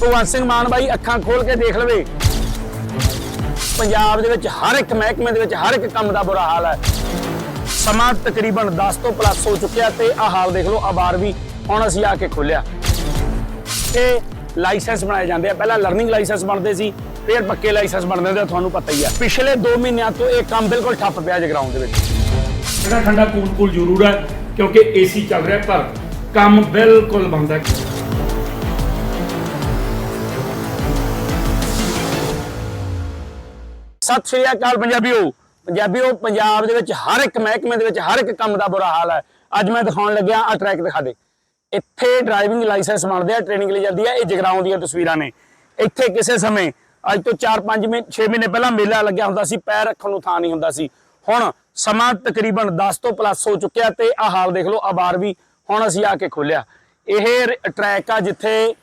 ਭਗਵੰਤ ਸਿੰਘ ਮਾਨ ਬਾਈ, ਅੱਖਾਂ ਖੋਲ ਕੇ ਦੇਖ ਲਵੇ। ਪੰਜਾਬ ਦੇ ਵਿੱਚ ਹਰ ਇੱਕ ਮਹਿਕਮੇ ਦੇ ਵਿੱਚ ਹਰ ਇੱਕ ਕੰਮ ਦਾ ਬੁਰਾ ਹਾਲ ਹੈ। ਸਮਾਂ ਤਕਰੀਬਨ 10 ਤੋਂ ਪਲੱਸ ਹੋ ਚੁੱਕਿਆ ਤੇ ਆਹ ਹਾਲ ਦੇਖ ਲਓ ਆਬਾਰ ਵੀ ਹੁਣ ਅਸੀਂ ਆ ਕੇ ਖੋਲਿਆ ਇਹ ਲਾਇਸੈਂਸ ਬਣਾਏ ਜਾਂਦੇ ਆ। ਪਹਿਲਾਂ ਲਰਨਿੰਗ ਲਾਇਸੈਂਸ ਬਣਦੇ ਸੀ, ਫਿਰ ਪੱਕੇ ਲਾਇਸੈਂਸ ਬਣਦੇ ਨੇ ਤੁਹਾਨੂੰ ਪਤਾ ਹੀ ਆ। ਪਿਛਲੇ 2 ਮਹੀਨਿਆਂ ਤੋਂ ਇਹ ਕੰਮ ਬਿਲਕੁਲ ਠੱਪ ਪਿਆ ਜਗਰਾਉਂ ਦੇ ਵਿੱਚ। ਠੰਡਾ ਠੰਡਾ ਕੂਲ ਕੂਲ ਜ਼ਰੂਰ ਹੈ, ਕਿਉਂਕਿ ਏਸੀ ਚੱਲ ਰਿਹਾ, ਪਰ ਕੰਮ ਬਿਲਕੁਲ ਬੰਦ ਹੈ। ਸਤਿ ਸ਼੍ਰੀ ਅਕਾਲ ਪੰਜਾਬੀਓ। ਪੰਜਾਬੀਓ, ਪੰਜਾਬ ਦੇ ਵਿੱਚ ਹਰ ਇੱਕ ਮਹਿਕਮੇ ਦੇ ਵਿੱਚ ਹਰ ਇੱਕ ਕੰਮ ਦਾ ਬੁਰਾ ਹਾਲ ਹੈ। ਅੱਜ ਮੈਂ ਦਿਖਾਉਣ ਲੱਗਿਆ ਆ ਟਰੈਕ ਦਿਖਾ ਦੇ। ਇੱਥੇ ਡਰਾਈਵਿੰਗ ਲਾਇਸੈਂਸ ਬਣਦੇ ਆ ਟ੍ਰੇਨਿੰਗ ਲਈ ਜਾਂਦੀ ਆ, ਇਹ ਜਗਰਾਉਂ ਦੀਆਂ ਤਸਵੀਰਾਂ ਨੇ। ਇੱਥੇ ਕਿਸੇ ਸਮੇਂ ਅੱਜ ਤੋਂ 4-5 ਮਹੀਨੇ 6 ਮਹੀਨੇ ਪਹਿਲਾਂ ਮੇਲਾ ਲੱਗਿਆ ਹੁੰਦਾ ਸੀ, ਪੈਰ ਰੱਖਣ ਨੂੰ ਥਾਂ ਨਹੀਂ ਹੁੰਦਾ ਸੀ। ਹੁਣ ਸਮਾਂ ਤਕਰੀਬਨ 10 ਤੋਂ ਪਲੱਸ ਹੋ ਚੁੱਕਿਆ ਤੇ ਆਹ ਹਾਲ ਦੇਖ ਲਓ ਆਬਾਰ ਵੀ ਹੁਣ ਅਸੀਂ ਆ ਕੇ ਖੋਲਿਆ। ਇਹ ਟਰੈਕ ਆ ਜਿੱਥੇ,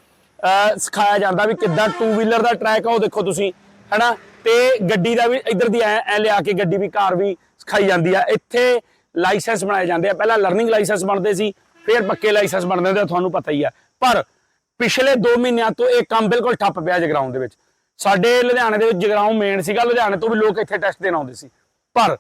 ਅਹ, ਸਿਖਾਇਆ ਜਾਂਦਾ ਵੀ ਕਿੱਦਾਂ ਟੂ ਵੀਲਰ ਦਾ ਟਰੈਕ ਆ, ਉਹ ਦੇਖੋ ਤੁਸੀਂ, ਹੈਨਾ? ਤੇ ਗੱਡੀ ਦਾ ਵੀ ਇੱਧਰ ਦੀ ਐ ਲਿਆ ਕੇ ਗੱਡੀ ਵੀ ਕਾਰ ਵੀ ਸਿਖਾਈ ਜਾਂਦੀ ਆ। ਇੱਥੇ ਲਾਇਸੈਂਸ ਬਣਾਏ ਜਾਂਦੇ ਆ। ਪਹਿਲਾਂ ਲਰਨਿੰਗ ਲਾਇਸੈਂਸ ਬਣਦੇ ਸੀ, ਫਿਰ ਪੱਕੇ ਲਾਇਸੈਂਸ ਬਣਦੇ ਨੇ ਤੁਹਾਨੂੰ ਪਤਾ ਹੀ ਆ। ਪਰ ਪਿਛਲੇ 2 ਮਹੀਨਿਆਂ ਤੋਂ ਇਹ ਕੰਮ ਬਿਲਕੁਲ ਠੱਪ ਪਿਆ ਜਗਰਾਉਂ ਦੇ ਵਿੱਚ। ਸਾਡੇ ਲੁਧਿਆਣੇ ਦੇ ਵਿੱਚ ਜਗਰਾਉਂ ਮੇਨ ਸੀਗਾ, ਲੁਧਿਆਣੇ ਤੋਂ ਵੀ ਲੋਕ ਇੱਥੇ ਟੈਸਟ ਦੇਣ ਆਉਂਦੇ ਸੀ। ਪਰ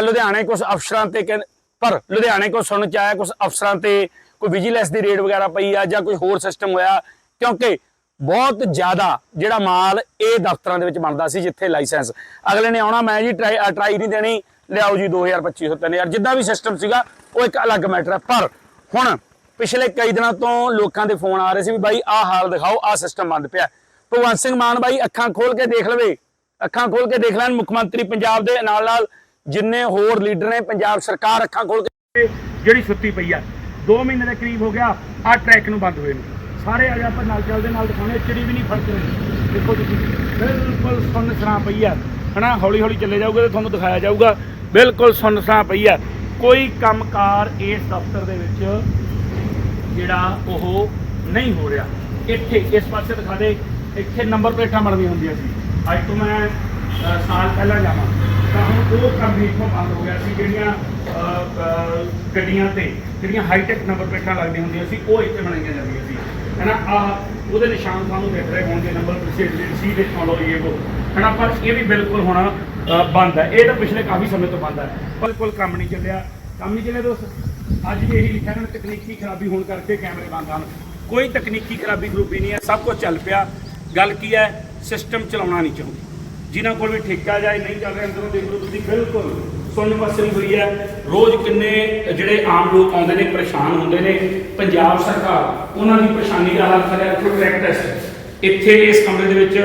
ਲੁਧਿਆਣੇ ਕੁਝ ਅਫਸਰਾਂ ਤੇ ਕਹਿੰ- ਪਰ ਲੁਧਿਆਣੇ ਕੋ ਸੁਣ ਚ ਆਇਆ ਕੁਝ ਅਫਸਰਾਂ ਤੇ ਕੋਈ ਵਿਜੀਲੈਂਸ ਦੀ ਰੇਡ ਵਗੈਰਾ ਪਈ ਆ ਜਾਂ ਕੋਈ ਹੋਰ ਸਿਸਟਮ ਹੋਇਆ, ਕਿਉਂਕਿ ਬਹੁਤ ਜ਼ਿਆਦਾ ਜਿਹੜਾ ਮਾਲ ਇਹ ਦਫ਼ਤਰਾਂ ਦੇ ਵਿੱਚ ਬਣਦਾ ਸੀ, ਜਿੱਥੇ ਲਾਇਸੈਂਸ। ਅਗਲੇ ਨੇ ਆਉਣਾ, ਮੈਂ ਜੀ ਟਰਾਈ ਨਹੀਂ ਦੇਣੀ। ਲਿਆਓ ਜੀ 2025 3000 ਜਿੱਦਾਂ ਵੀ ਸਿਸਟਮ ਸੀਗਾ, ਉਹ ਇੱਕ ਅਲੱਗ ਮੈਟਰ ਹੈ। ਪਰ ਹੁਣ ਪਿਛਲੇ ਕਈ ਦਿਨਾਂ ਤੋਂ ਲੋਕਾਂ ਦੇ ਫੋਨ ਆ ਰਹੇ ਸੀ ਵੀ ਬਾਈ, ਆਹ ਹਾਲ ਦਿਖਾਓ, ਆਹ ਸਿਸਟਮ ਬੰਦ ਪਿਆ। ਭਗਵੰਤ ਸਿੰਘ ਮਾਨ ਬਾਈ, ਅੱਖਾਂ ਖੋਲ ਕੇ ਦੇਖ ਲਵੇ। ਅੱਖਾਂ ਖੋਲ ਕੇ ਦੇਖ ਲੈਣ, ਮੁੱਖ ਮੰਤਰੀ ਪੰਜਾਬ ਦੇ ਨਾਲ ਨਾਲ ਜਿੰਨੇ ਹੋਰ ਲੀਡਰ ਨੇ, ਪੰਜਾਬ ਸਰਕਾਰ ਅੱਖਾਂ ਖੋਲ ਕੇ ਜਿਹੜੀ ਸੁੱਤੀ ਪਈ ਆ। 2 ਮਹੀਨੇ ਦੇ ਕਰੀਬ ਹੋ ਗਿਆ ਆ ਟਰੈਕ ਨੂੰ ਬੰਦ ਹੋਏ ਨੂੰ। ਸਾਰੇ ਆ ਜਾ ਆਪਾਂ ਨਾਲ ਚੱਲਦੇ, ਨਾਲ ਦਿਖਾਉਣੇ, ਚਿੜੀ ਵੀ ਨਹੀਂ ਫ਼ਰਕ ਰਹੀ ਦੇਖੋ ਤੁਸੀਂ, ਬਿਲਕੁਲ ਸੁੰਨ ਸਰਾਂ ਪਈ ਆ। ਹਨਾ ਹੌਲੀ ਹੌਲੀ ਚੱਲੇ ਜਾਊਗਾ ਤੇ ਤੁਹਾਨੂੰ ਦਿਖਾਇਆ ਜਾਊਗਾ। ਬਿਲਕੁਲ ਸੁੰਨ ਸਰਾਂ ਪਈ ਆ। ਕੋਈ ਕੰਮਕਾਰ ਇਸ ਦਫ਼ਤਰ ਦੇ ਵਿੱਚ ਜਿਹੜਾ ਉਹ ਨਹੀਂ ਹੋ ਰਿਹਾ। ਇੱਥੇ, ਇਸ ਪਾਸੇ ਦਿਖਾ ਦੇ, ਇੱਥੇ ਨੰਬਰ ਪਲੇਟਾਂ ਬਣਦੀਆਂ ਹੁੰਦੀਆਂ ਸੀ। ਅੱਜ ਤੋਂ ਮੈਂ ਸਾਲ ਪਹਿਲਾਂ ਜਾਵਾਂ। ਤਾਂ ਹੁਣ ਉਹ ਕੰਮ ਵੀ ਇੱਥੋਂ ਬੰਦ ਹੋ ਗਿਆ ਸੀ, ਜਿਹੜੀਆਂ ਗੱਡੀਆਂ ਤੇ, ਜਿਹੜੀਆਂ ਹਾਈ ਟੈਕ ਨੰਬਰ ਪਲੇਟਾਂ ਲੱਗਦੀਆਂ ਹੁੰਦੀਆਂ ਸੀ, ਉਹ ਇੱਥੇ ਬਣਾਈਆਂ ਜਾਂਦੀਆਂ ਸੀ। ਹਨਾ ਆ ਉਹਦੇ ਨਿਸ਼ਾਨ ਸਾਨੂੰ ਦਿਖ ਰਹੇ ਹੋਣਗੇ, ਨੰਬਰ ਪਲੇਟ ਸੀ ਟੈਕਨੋਲੋਜੀ ਇਹ ਉਹ ਹਨਾ, ਪਰ ਇਹ ਵੀ ਬਿਲਕੁਲ ਹੁਣ ਬੰਦ ਹੈ। ਇਹ ਤਾਂ ਪਿਛਲੇ ਕਾਫੀ ਸਮੇਂ ਤੋਂ ਬੰਦ ਹੈ। ਬਿਲਕੁਲ ਕੰਮ ਨਹੀਂ ਚੱਲਿਆ। ਕੰਮ ਨਹੀਂ ਚੱਲਿਆ ਦੋਸਤ। ਅੱਜ ਵੀ ਇਹੀ ਲਿਖਿਆ ਨਾ, ਤਕਨੀਕੀ ਖਰਾਬੀ ਹੋਣ ਕਰਕੇ ਕੈਮਰੇ ਬੰਦ ਹਨ। ਕੋਈ ਤਕਨੀਕੀ ਖਰਾਬੀ ਗਰੂਪੀ ਨਹੀਂ ਹੈ। ਸਭ ਕੁਝ ਚੱਲ ਪਿਆ। ਗੱਲ ਕੀ ਹੈ? ਸਿਸਟਮ ਚਲਾਉਣਾ ਨਹੀਂ ਚਾਹੁੰਦੇ। ਜਿਨ੍ਹਾਂ ਕੋਲ ਵੀ ਠੇਕਾ ਜਾਏ, ਨਹੀਂ ਚੱਲ ਰਿਹਾ ਅੰਦਰੋਂ ਦੇਖ ਲਓ ਤੁਸੀਂ, ਬਿਲਕੁਲ। ਸੁਣਨ ਵਸਣੀ ਹੋਈ ਹੈ ਰੋਜ਼ ਕਿੰਨੇ ਜਿਹੜੇ ਆਮ ਲੋਕ ਆਉਂਦੇ ਨੇ, ਪਰੇਸ਼ਾਨ ਹੁੰਦੇ ਨੇ, ਪੰਜਾਬ ਸਰਕਾਰ ਉਹਨਾਂ ਦੀ ਪਰੇਸ਼ਾਨੀ ਦਾ ਹੱਲ ਕਰਿਆ ਇੱਥੇ ਟਰੈਕ ਟੈਸਟ ਇੱਥੇ ਇਸ ਕਮਰੇ ਦੇ ਵਿੱਚ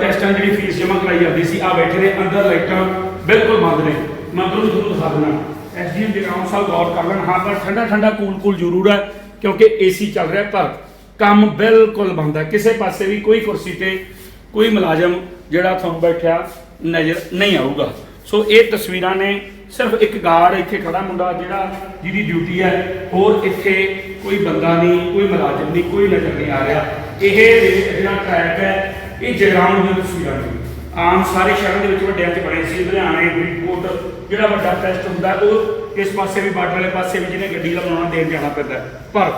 ਟੈਸਟਾਂ ਦੀ ਜਿਹੜੀ ਫੀਸ ਜਮ੍ਹਾਂ ਕਰਾਈ ਜਾਂਦੀ ਸੀ ਆ ਬੈਠੇ ਨੇ, ਅੰਦਰ ਲਾਈਟਾਂ ਬਿਲਕੁਲ ਬੰਦ ਨੇ। ਮੈਂ ਤੁਹਾਨੂੰ ਤੁਹਾਨੂੰ ਦਿਖਾ ਦਿੰਦਾ। ਐਸਡੀਐਮ ਜਗਰਾਉਂ ਸਾਹਿਬ ਗੌਰ ਕਰ ਲੈਣ। ਹਾਂ, ਪਰ ਠੰਡਾ ਠੰਡਾ ਕੂਲ ਕੂਲ ਜ਼ਰੂਰ ਹੈ, ਕਿਉਂਕਿ ਏਸੀ ਚੱਲ ਰਿਹਾ, ਪਰ ਕੰਮ ਬਿਲਕੁਲ ਬੰਦ ਹੈ। ਕਿਸੇ ਪਾਸੇ ਵੀ ਕੋਈ ਕੁਰਸੀ ਤੇ ਕੋਈ ਮੁਲਾਜ਼ਮ ਜਿਹੜਾ ਤੁਹਾਨੂੰ ਬੈਠਿਆ ਨਜ਼ਰ ਨਹੀਂ ਆਊਗਾ। ਸੋ ਇਹ ਤਸਵੀਰਾਂ ਨੇ ਸਿਰਫ ਇੱਕ ਗਾਰਡ ਇੱਥੇ ਖੜਾ ਮੁੰਡਾ ਜਿਹੜਾ ਜਿਹਦੀ ਡਿਊਟੀ ਹੈ, ਹੋਰ ਇੱਥੇ ਕੋਈ ਬੰਦਾ ਨਹੀਂ, ਕੋਈ ਮੁਲਾਜ਼ਮ ਨਹੀਂ, ਕੋਈ ਨਜ਼ਰ ਨਹੀਂ ਆ ਰਿਹਾ। ਇਹ ਜਿਹੜਾ ਟਰੈਕ ਹੈ, ਇਹ ਜਗਰਾਉਂ ਦੀਆਂ ਤਸਵੀਰਾਂ ਨੇ। ਆਮ ਸਾਰੇ ਸ਼ਹਿਰਾਂ ਦੇ ਵਿੱਚ ਵੱਡਿਆਂ 'ਚ ਬਣੇ ਸੀ। ਲੁਧਿਆਣੇ ਫਰੀਦਕੋਟ ਜਿਹੜਾ ਵੱਡਾ ਟੈਸਟ ਹੁੰਦਾ, ਉਹ ਇਸ ਪਾਸੇ ਵੀ ਬਾਰਡਰ ਵਾਲੇ ਪਾਸੇ ਵੀ ਜਿਹਨੇ ਗੱਡੀ ਦਾ ਬਣਾਉਣਾ ਦੇਣ ਜਾਣਾ ਪੈਂਦਾ ਪਰ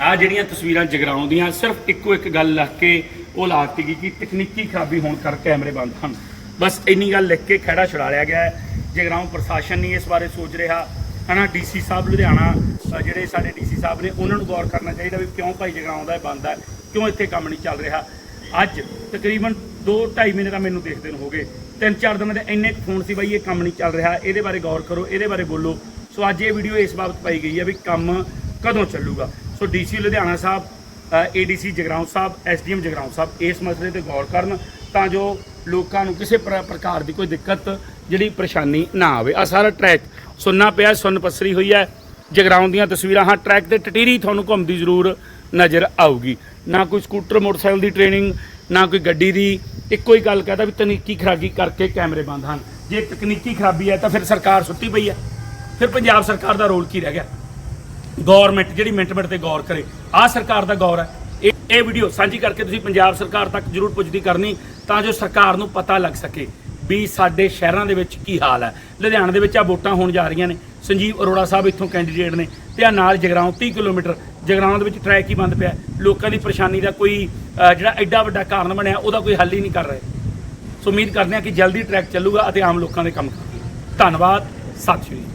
ਆ ਜਿਹੜੀਆਂ ਤਸਵੀਰਾਂ ਜਗਰਾਉਂ ਦੀਆਂ, ਸਿਰਫ ਇੱਕੋ ਇੱਕ ਗੱਲ ਲੱਗ ਕੇ ਉਹ ਲਾਤੀ ਗਈ ਕਿ ਤਕਨੀਕੀ ਖਰਾਬੀ ਹੋਣ ਕਰਕੇ ਕੈਮਰੇ ਬੰਦ ਹਨ। ਬਸ ਇੰਨੀ ਗੱਲ ਲਿਖ ਕੇ ਖੜਾ ਛੁਡਾ ਲਿਆ ਗਿਆ ਹੈ। ਜਗਰਾਉਂ ਪ੍ਰਸ਼ਾਸਨ ਨਹੀਂ ਇਸ ਬਾਰੇ ਸੋਚ ਰਿਹਾ, ਹਨਾ, ਡੀਸੀ ਸਾਹਿਬ ਲੁਧਿਆਣਾ ਜਿਹੜੇ ਸਾਡੇ ਡੀਸੀ ਸਾਹਿਬ ਨੇ, ਉਹਨਾਂ ਨੂੰ ਗੌਰ ਕਰਨਾ ਚਾਹੀਦਾ ਵੀ ਕਿਉਂ ਭਾਈ ਜਗਰਾਉਂ ਦਾ ਇਹ ਬੰਦ ਹੈ, ਕਿਉਂ ਇੱਥੇ ਕੰਮ ਨਹੀਂ ਚੱਲ ਰਿਹਾ। ਅੱਜ ਤਕਰੀਬਨ 2-2.5 ਮਹੀਨੇ ਤਾਂ ਮੈਨੂੰ ਦੇਖਦੇ ਨੂੰ ਹੋ ਗਏ ਤਿੰਨ ਚਾਰ ਦਿਨ ਦੇ ਇੰਨੇ ਕੁ ਫੋਨ ਸੀ ਬਾਈ ਇਹ ਕੰਮ ਨਹੀਂ ਚੱਲ ਰਿਹਾ, ਇਹਦੇ ਬਾਰੇ ਗੌਰ ਕਰੋ, ਇਹਦੇ ਬਾਰੇ ਬੋਲੋ। ਸੋ ਅੱਜ ਇਹ ਵੀਡੀਓ ਇਸ ਬਾਬਤ ਪਾਈ ਗਈ ਹੈ ਵੀ ਕੰਮ ਕਦੋਂ ਚੱਲੂਗਾ। So DC Ludhiana sahib ADC Jagraon sahib, SDM Jagraon sahib ਇਸ ਮਸਲੇ ਤੇ ਗੌਰ ਕਰਨ ਤਾਂ ਜੋ ਲੋਕਾਂ ਨੂੰ ਕਿਸੇ ਪ੍ਰ- ਪ੍ਰਕਾਰ ਦੀ ਕੋਈ ਦਿੱਕਤ, ਜਿਹੜੀ ਪਰੇਸ਼ਾਨੀ ਨਾ ਆਵੇ। ਆ ਸਾਰਾ ਟਰੈਕ ਸੁੰਨਾ ਪਿਆ ਸੁੰਨ ਪਸਰੀ ਹੋਈ ਹੈ। ਜਗਰਾਉਂ ਦੀਆਂ ਤਸਵੀਰਾਂ, ਹਾਂ ਟਰੈਕ ਤੇ ਟਟੀਰੀ ਤੁਹਾਨੂੰ ਘੁੰਮਦੀ ਜ਼ਰੂਰ ਨਜ਼ਰ ਆਊਗੀ। ਨਾ ਕੋਈ ਸਕੂਟਰ, ਮੋਟਰਸਾਈਕਲ ਦੀ ਟ੍ਰੇਨਿੰਗ ਨਾ ਕੋਈ ਗੱਡੀ ਦੀ। ਇੱਕੋ ਹੀ ਗੱਲ ਕਹਦਾ ਵੀ ਤਕਨੀਕੀ ਖਰਾਬੀ ਕਰਕੇ ਕੈਮਰੇ ਬੰਦ ਹਨ। ਜੇ ਤਕਨੀਕੀ ਖਰਾਬੀ ਹੈ ਤਾਂ ਫਿਰ ਸਰਕਾਰ ਸੁੱਤੀ ਪਈ ਹੈ। ਫਿਰ ਪੰਜਾਬ ਸਰਕਾਰ ਦਾ ਰੋਲ ਕੀ ਰਹਿ ਗਿਆ? ਗਵਰਨਮੈਂਟ ਜਿਹੜੀ ਮਿੰਟ ਮਿੰਟ ਤੇ ਗੌਰ ਕਰੇ। ਆਹ ਸਰਕਾਰ ਦਾ ਗੌਰ ਹੈ। ਇਹ ਇਹ ਵੀਡੀਓ ਸਾਂਝੀ ਕਰਕੇ ਤੁਸੀਂ ਪੰਜਾਬ ਸਰਕਾਰ ਤੱਕ ਜ਼ਰੂਰ ਪੁੱਜਦੀ ਕਰਨੀ। ਤਾਂ ਜੋ ਸਰਕਾਰ ਨੂੰ ਪਤਾ ਲੱਗ ਸਕੇ ਵੀ ਸਾਡੇ ਸ਼ਹਿਰਾਂ ਦੇ ਵਿੱਚ ਕੀ ਹਾਲ ਹੈ। ਲੁਧਿਆਣਾ ਦੇ ਵਿੱਚ ਆ ਵੋਟਾਂ ਹੋਣ ਜਾ ਰਹੀਆਂ ਨੇ। ਸੰਜੀਵ ਅਰੋੜਾ ਸਾਹਿਬ ਇੱਥੋਂ ਕੈਂਡੀਡੇਟ ਨੇ ਤੇ ਆ ਨਾਲ ਜਗਰਾਉਂ 30 ਕਿਲੋਮੀਟਰ ਜਗਰਾਉਂ ਦੇ ਵਿੱਚ ਟਰੈਕ ਹੀ ਬੰਦ ਪਿਆ ਲੋਕਾਂ ਦੀ ਪਰੇਸ਼ਾਨੀ ਦਾ ਕੋਈ ਜਿਹੜਾ ਐਡਾ ਵੱਡਾ ਕਾਰਨ ਬਣਿਆ, ਉਹਦਾ ਕੋਈ ਹੱਲ ਹੀ ਨਹੀਂ ਕਰ ਰਹੇ। ਸੋ ਉਮੀਦ ਕਰਦੇ ਹਾਂ ਕਿ ਜਲਦੀ ਟਰੈਕ ਚੱਲੂਗਾ ਅਤੇ ਆਮ ਲੋਕਾਂ ਦੇ ਕੰਮ ਕਰੂਗਾ ਧੰਨਵਾਦ, ਸਤਿ ਸ਼੍ਰੀ ਅਕਾਲ।